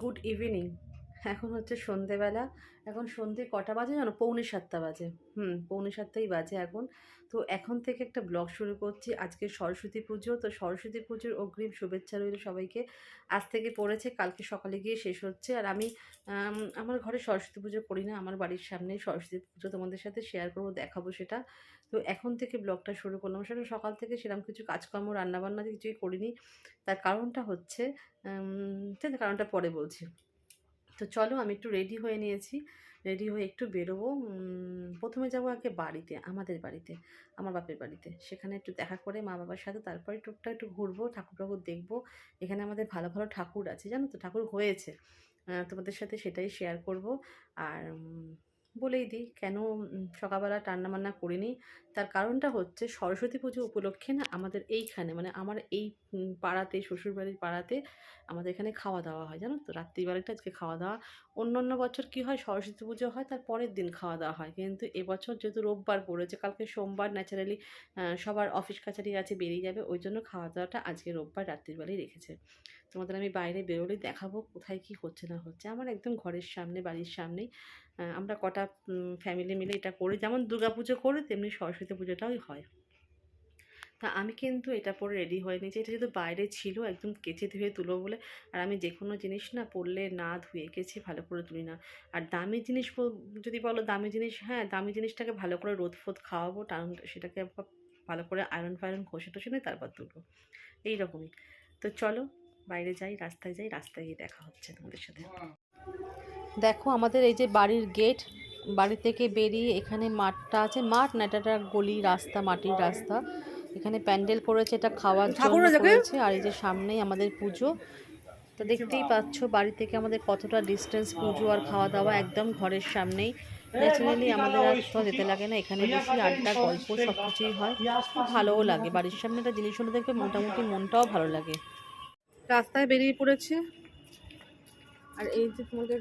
Good evening. এখন হচ্ছে সন্ধেবেলা। এখন সন্ধে কটা বাজে জানো? পৌনে সাতটা বাজে। হুম, পৌনে সাতটাই বাজে এখন। তো এখন থেকে একটা ব্লগ শুরু করছি। আজকে সরস্বতী পুজো। তো সরস্বতী পুজোর অগ্রিম শুভেচ্ছা রইল সবাইকে। আজ থেকে পড়েছে, কালকে সকালে গিয়ে শেষ হচ্ছে। আর আমি আমার ঘরে সরস্বতী পুজো করি না। আমার বাড়ির সামনে সরস্বতী পুজো তোমাদের সাথে শেয়ার করব, দেখাবো সেটা। তো এখন থেকে ব্লগটা শুরু করলাম। সেটা সকাল থেকে সেরকম কিছু কাজকর্ম, রান্নাবান্না কিছুই করিনি। তার কারণটা হচ্ছে কারণটা পরে বলছি। তো চলো আমি একটু রেডি হয়ে নিয়েছি। রেডি হয়ে একটু বেরোবো। প্রথমে যাব আগে বাড়িতে, আমাদের বাড়িতে, আমার বাপের বাড়িতে। সেখানে একটু দেখা করে মা বাবার সাথে, তারপরে টুকটা একটু ঘুরবো ঠাকুর ঠাকুর দেখব। এখানে আমাদের ভালো ভালো ঠাকুর আছে, জানো তো? ঠাকুর হয়েছে। তোমাদের সাথে সেটাই শেয়ার করব। আর বলেই দিই কেন সকালবেলা রান্নাবান্না করিনি? তার কারণটা হচ্ছে সরস্বতী পুজো উপলক্ষে না আমাদের এইখানে মানে আমার এই পাড়াতে, শ্বশুরবাড়ির পাড়াতে আমাদের এখানে খাওয়া দাওয়া হয়, জানো তো? রাত্রিবেলাটা আজকে খাওয়া দাওয়া। অন্য অন্য বছর কি হয়? সরস্বতী পুজো হয়, তার পরের দিন খাওয়া দাওয়া হয়। কিন্তু এবছর যেহেতু রোববার পড়েছে, কালকে সোমবার ন্যাচারালি সবার অফিস কাছারি আছে, বেরিয়ে যাবে, ওই জন্য খাওয়া দাওয়াটা আজকে রোববার রাত্রিবেলায় রেখেছে। তোমাদের আমি বাইরে বেরোলেই দেখাবো কোথায় কি হচ্ছে না হচ্ছে। আমার একদম ঘরের সামনে, বাড়ির সামনেই আমরা কটা ফ্যামিলি মিলে এটা করি, যেমন দুর্গাপুজো করি, তেমনি সরস্বতী পুজোটাই হয়। তা আমি কিন্তু এটা পরে রেডি হয়ে নিয়েছি এটা যেহেতু বাইরে ছিল, একদম কেচে ধুয়ে তুলো বলে। আর আমি যে কোনো জিনিস না পরলে না ধুয়ে কেচে ভালো করে তুলি না। আর দামি জিনিস যদি বলো দামি জিনিস হ্যাঁ দামি জিনিসটাকে ভালো করে রোদ ফোদ খাওয়াবো কারণ সেটাকে ভালো করে আয়রন ফায়রন ঘষে টষে নিয়ে তারপর তুলবো। এইরকমই। তো চলো, বাইরে যাই, রাস্তায় যাই, রাস্তায় গিয়ে দেখা হচ্ছে তোমাদের সাথে। দেখো আমাদের এই যে বাড়ির গেট বাড়ি থেকে বেরিয়ে এখানে মাঠটা আছে। মাঠ না এটা একটা গলি রাস্তা মাটির রাস্তা। এখানে প্যান্ডেল করেছে এটা খাওয়ার জন্য করেছে। আর এই যে সামনেই আমাদের পুজো। তো দেখতেই পাচ্ছ বাড়ি থেকে আমাদের কতটা ডিস্টেন্স পুজো আর খাওয়া দাওয়া একদম ঘরের সামনেই। ন্যাচারালি আমাদের আর কোথাও যেতে লাগে না এখানে বেশি আড্ডা গল্প সব কিছুই হয়। খুব ভালোও লাগে। বাড়ির সামনে একটা জিনিস হলে দেখবে মোটামুটি মনটাও ভালো লাগে। রাস্তায় বেরিয়ে পড়েছে। আর এই যে তোমাদের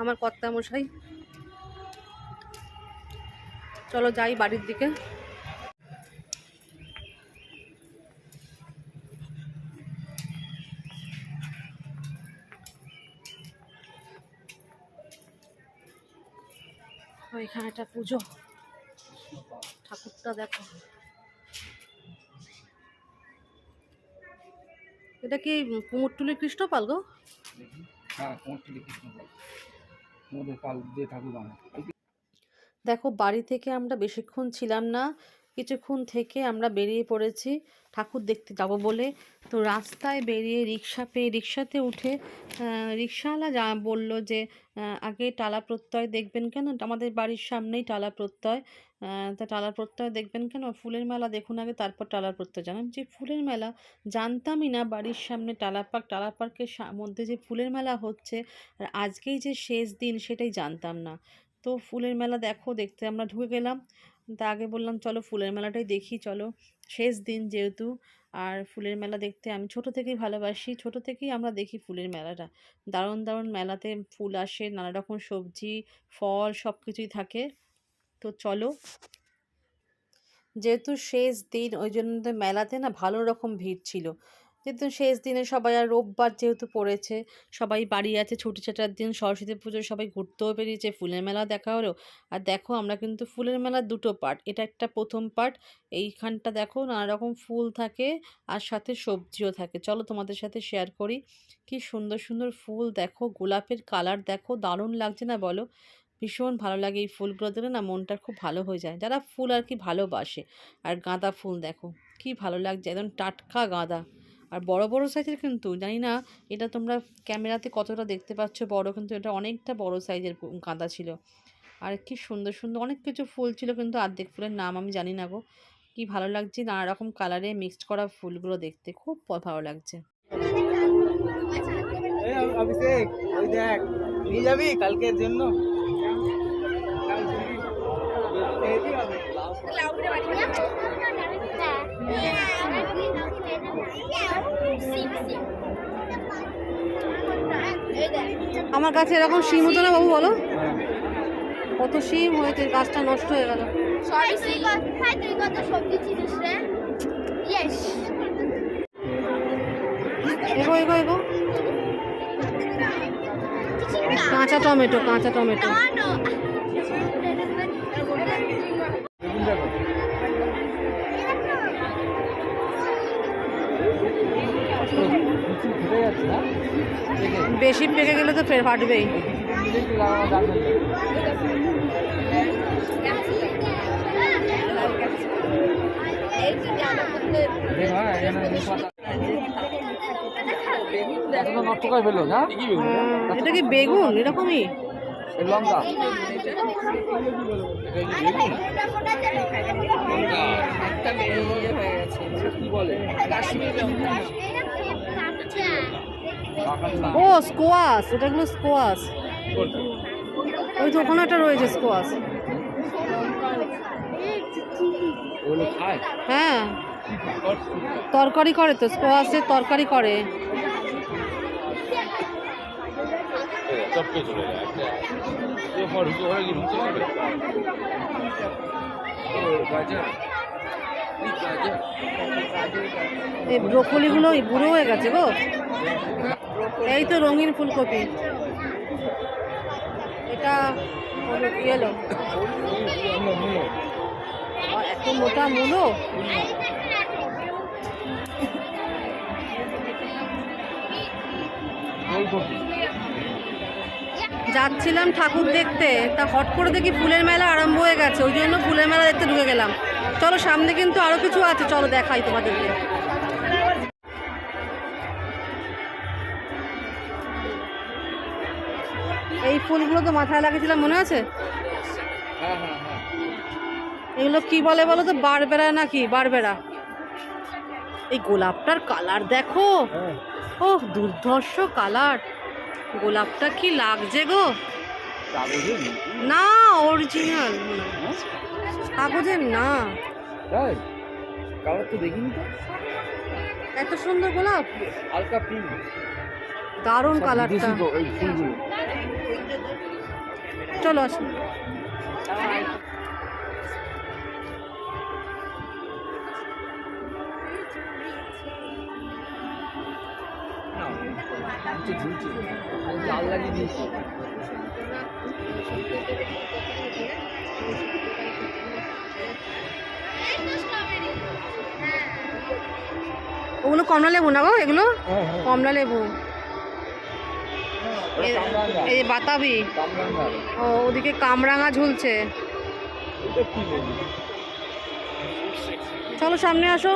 আমার কর্তা মশাই চলো যাই বাড়ির দিকে। ওইখানে একটা পুজো। ঠাকুরটা দেখো। এটা কি কুমোরটুলির কৃষ্ণপাল গো? হ্যাঁ কোনটি কৃষ্ণ দেখো বাড়ি থেকে আমরা বেশিক্ষণ ছিলাম না। কিছুক্ষণ থেকে আমরা বেরিয়ে পড়েছি। ঠাকুর দেখতে যাব বলে। তো রাস্তায় বেরিয়ে রিক্সা পেয়ে, রিক্সাতে উঠে রিক্সাওয়ালা যা বলল যে আগে টালা প্রত্যয় দেখবেন কেন? আমাদের বাড়ির সামনেই টালা প্রত্যয়। তা টালা প্রত্যয় দেখবেন কেন? ফুলের মেলা দেখুন আগে, তারপর টালা প্রত্যয় জানাম যে ফুলের মেলা, জানতামই না বাড়ির সামনে টালা পার্ক। টালা পার্কের মধ্যে যে ফুলের মেলা হচ্ছে, আর আজকেই যে শেষ দিন সেটাই জানতাম না। তো ফুলের মেলা দেখো, দেখতে আমরা ঢুকে গেলাম। তা আগে বললাম, চলো ফুলের মেলাটাই দেখি, চলো। শেষ দিন যেহেতু, আর ফুলের মেলা দেখতে আমি ছোট থেকেই ভালোবাসি, ছোট থেকেই আমরা দেখি ফুলের মেলাটা। দারুণ দারুণ মেলাতে ফুল আসে, নানা রকম সবজি, ফল সব কিছুই থাকে। তো চলো। যেহেতু শেষ দিন, ওই জন্য মেলাতে না ভালো রকম ভিড় ছিল। যেহেতু শেষ দিনে সবাই আর রোববার যেহেতু পড়েছে, সবাই বাড়ি আছে, ছুটি ছাটার দিন সরস্বতী পুজো সবাই ঘুরতেও বেরিয়েছে, ফুলের মেলা দেখা হলো। আর দেখো আমরা কিন্তু ফুলের মেলার দুটো পার্ট এটা একটা প্রথম পার্ট এইখানটা দেখো নানা রকম ফুল থাকে আর সাথে সবজিও থাকে। চলো তোমাদের সাথে শেয়ার করি, কি সুন্দর সুন্দর ফুল দেখো, গোলাপের কালার দেখো, দারুণ লাগছে না বলো? ভীষণ ভালো লাগে এই ফুলগুলো দিলে না মনটা খুব ভালো হয়ে যায়। যারা ফুল আর কি ভালোবাসে, আর গাঁদা ফুল দেখো, কি ভালো লাগছে, একদম টাটকা গাঁদা। আর বড় বড় সাইজের কিন্তু জানি না এটা তোমরা ক্যামেরাতে কতটা দেখতে পাচ্ছ বড় কিন্তু এটা অনেকটা বড় সাইজের গাঁদা ছিল। আর কি সুন্দর সুন্দর অনেক কিছু ফুল ছিল কিন্তু অর্ধেক ফুলের নাম আমি জানি না গো। কি ভালো লাগছে নানা রকম কালারে মিক্সড করা ফুলগুলো দেখতে খুব ভালো লাগছে। অভিষেক ওই দেখ নিয়ে যাবি কালকের জন্য? আমার কাছে এরকম সিম হতো না বাবু বলো? কত সিম হয়েছে গাছটা নষ্ট হয়ে গেল। এগো এগো এগো। কাঁচা টমেটো কাঁচা টমেটো। বেশি পেকে গেলে তো ফের ফাটবেই। হ্যাঁ এটা কি বেগুন? এরকমই। এই লঙ্কা কি বলে? ও স্কোয়াশ ওটাগুলো স্কোয়াশ ওই তো ওখানে একটা রয়েছে স্কোয়াশ হ্যাঁ। তরকারি করে তো স্কোয়াশের তরকারি করে। চলে এই ব্রোকলিগুলো বুড়ো হয়ে গেছে গো। এই তো রঙিন ফুলকপি। এটা ইয়েলো এত মোটা মূলো? যাচ্ছিলাম ঠাকুর দেখতে, তা হট করে দেখি ফুলের মেলা আরম্ভ হয়ে গেছে, ওই জন্য ফুলের মেলা দেখতে ঢুকে গেলাম। চলো সামনে কিন্তু আরও কিছু আছে। চলো দেখাই তোমাদেরকে। এই ফুলগুলো তো মাথায় লাগিয়েছিলাম মনে আছে? এগুলো কি বলে বলো তো? বারবেরা নাকি? বারবেরা। এই গোলাপটার কালার দেখো। হ্যাঁ। ও দুর্ধর্ষ কালার। গোলাপটা কি লাগছে গো? না অরিজিনাল কাগজের না। তাই? তো দেখিনি তো। এত সুন্দর গোলাপ? হালকা পিঙ্ক দারুণ কালারটা। চলো আসুন ঝুলছে জাল লাগিয়ে দিয়েছি। ওগুলো কমলা লেবু না গো এগুলো? হ্যাঁ হ্যাঁ। কমলা লেবু। এই বাতাবি। ও ওদিকে কামরাঙা ঝুলছে। চলো সামনে আসো।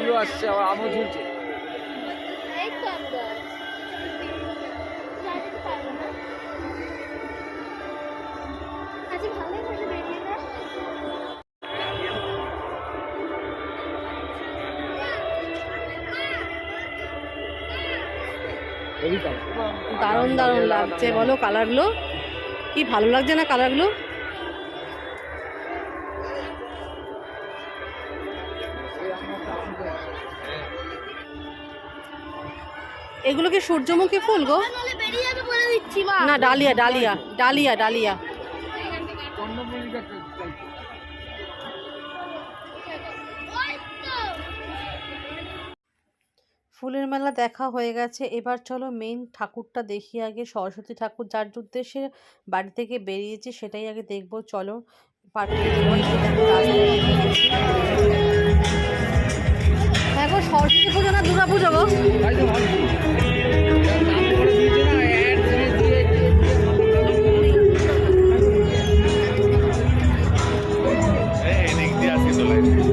ফুলও আসছে, আবার আমও ঝুলছে। দারুণ দারুণ লাগছে। বলো কালারগুলো কি ভালো লাগছে না কালারগুলো এগুলো কি সূর্যমুখী ফুল গো? না, ডালিয়া ডালিয়া ডালিয়া ডালিয়া। ফুলের মেলা দেখা হয়ে গেছে। এবার চলো মেন ঠাকুরটা দেখি আগে। সরস্বতী ঠাকুর যার উদ্দেশ্যে বাড়ি থেকে বেরিয়েছে, সেটাই আগে দেখব। চলো। হ্যাঁ গো সরস্বতী পুজো না দুর্গা পুজো গো? isolated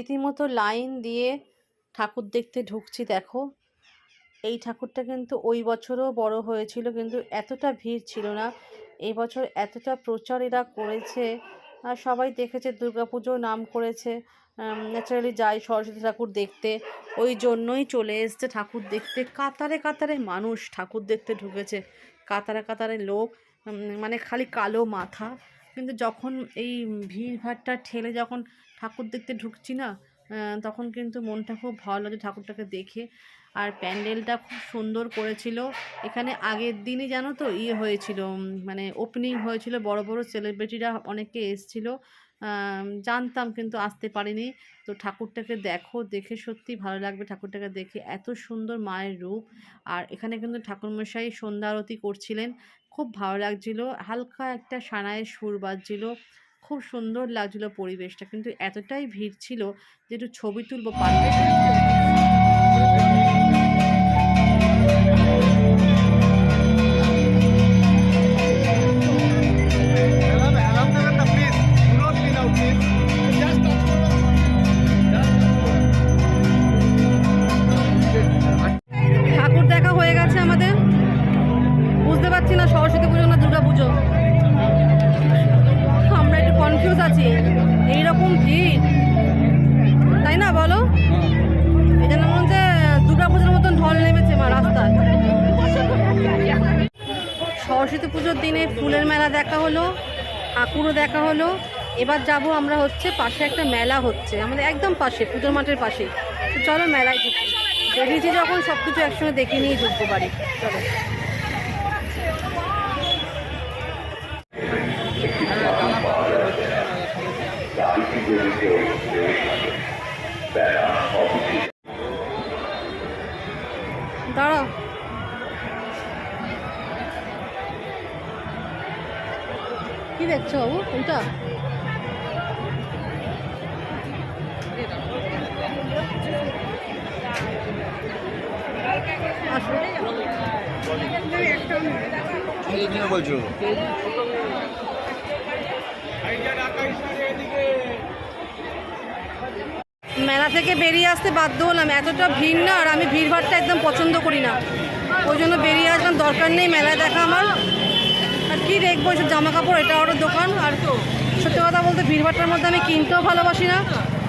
রীতিমতো লাইন দিয়ে ঠাকুর দেখতে ঢুকছি, দেখো। এই ঠাকুরটা কিন্তু ওই বছরও বড় হয়েছিল, কিন্তু এতটা ভিড় ছিল না। এই বছর এতটা প্রচার এরা করেছে, আর সবাই দেখেছে দুর্গাপুজো নাম করেছে ন্যাচারালি যাই সরস্বতী ঠাকুর দেখতে, ওই জন্যই চলে এসছে ঠাকুর দেখতে। কাতারে কাতারে মানুষ ঠাকুর দেখতে ঢুকেছে, কাতারে কাতারে লোক মানে খালি কালো মাথা। কিন্তু যখন এই ভিড় ভাড়টা ঠেলে যখন ঠাকুর দেখতে ঢুকছি না তখন কিন্তু মনটা খুব ভালো লাগে ঠাকুরটাকে দেখে। আর প্যান্ডেলটা খুব সুন্দর করেছিল। এখানে আগের দিনই জানো তো ইয়ে হয়েছিল মানে ওপেনিং হয়েছিল, বড় বড় সেলিব্রিটিরা অনেকে এসছিল। জানতাম কিন্তু আসতে পারিনি। তো ঠাকুরটাকে দেখো, দেখে সত্যি ভালো লাগবে ঠাকুরটাকে দেখে। এত সুন্দর মায়ের রূপ। আর এখানে কিন্তু ঠাকুরমশাই সন্ধ্যা আরতি করছিলেন। খুব ভালো লাগছিল। হালকা একটা সানায়ের সুর বাজছিল। খুব সুন্দর লাগছিল পরিবেশটা। কিন্তু এতটাই ভিড় ছিল যে একটু ছবি তুলবো পারবে কনফিউজ আছি। এইরকম ভিড়। তাই না বলো? এই জন্য মনে হচ্ছে দুর্গা পুজোর মতন ঢল নেমেছে মা রাস্তায়। সরস্বতী পুজোর দিনে ফুলের মেলা দেখা হলো ঠাকুরও দেখা হলো। এবার যাব আমরা হচ্ছে পাশে একটা মেলা হচ্ছে আমাদের একদম পাশে পুজোর মাঠের পাশে। চলো মেলায় ঢুকি। বেরিয়েছি যখন সব কিছু একসঙ্গে দেখে নিয়ে ঢুকবো বাড়ি। চলো। দাঁড়াও কি দেখছ বাবু? কোনটা বলছো? মেলা থেকে বেরিয়ে আসতে বাধ্য হলাম। এতটা ভিড় না, আর আমি ভিড়ভাড়টা একদম পছন্দ করি না। ওই জন্য বেরিয়ে আসলাম, দরকার নেই মেলায় দেখা আমার। আর কি দেখব এসব জামা কাপড় এটা ওর দোকান। আর সত্যি কথা বলতে ভিড়ভাড়টার মধ্যে আমি কিনতেও ভালোবাসি না,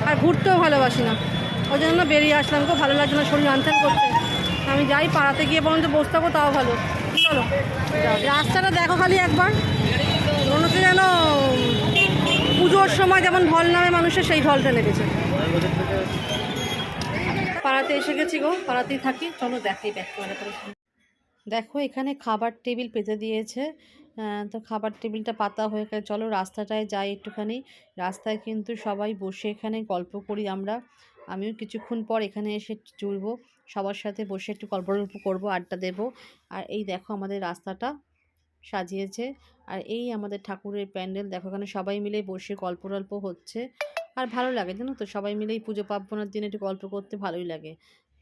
আর ঘুরতেও ভালোবাসি না। ওই জন্য বেরিয়ে আসলাম খুব ভালো লাগছে না, শরীর আনচান করতে আমি যাই, পাড়াতে গিয়ে পর্যন্ত বসতে থাকব, তাও ভালো। চলো, রাস্তাটা দেখো খালি একবার। মনে হচ্ছে যেন পুজোর সময় যেমন ঢল নামে মানুষের, সেই ঢলটা নেমেছে। পাড়াতে এসে গেছি গো, পাড়াতেই থাকি। চলো দেখাই ব্যাক করে দেখো, এখানে খাবার টেবিল পেতে দিয়েছে। তো খাবার টেবিলটা পাতা হয়ে গেছে। চলো রাস্তাটায় যাই একটুখানি। রাস্তায় কিন্তু সবাই বসে এখানে গল্প করি আমরা। আমিও কিছুক্ষণ পর এখানে এসে জুড়বো। সবার সাথে বসে একটু গল্প করব, আড্ডা দেবো। আর এই দেখো আমাদের রাস্তাটা সাজিয়েছে। আর এই আমাদের ঠাকুরের প্যান্ডেল দেখো, এখানে সবাই মিলে বসে গল্প টল্প হচ্ছে। আর ভালো লাগে, জানো তো? সবাই মিলেই পুজো পার্বণের দিনে একটু গল্প করতে ভালোই লাগে।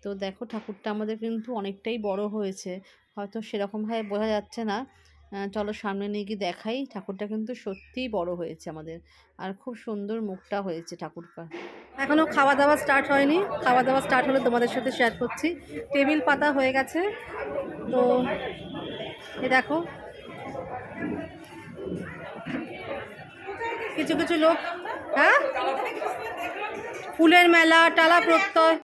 তো দেখো, ঠাকুরটা আমাদের কিন্তু অনেকটাই বড় হয়েছে। হয়তো সেরকমভাবে বোঝা যাচ্ছে না। চলো সামনে নিয়ে গিয়ে দেখাই। ঠাকুরটা কিন্তু সত্যিই বড় হয়েছে আমাদের। আর খুব সুন্দর মুখটা হয়েছে ঠাকুরটা এখনও খাওয়া দাওয়া স্টার্ট হয়নি। খাওয়া দাওয়া স্টার্ট হলে তোমাদের সাথে শেয়ার করছি। টেবিল পাতা হয়ে গেছে। তো এ দেখো। কিছু কিছু লোক হ্যাঁ? ফুলের মেলা টালা প্রত্যয়।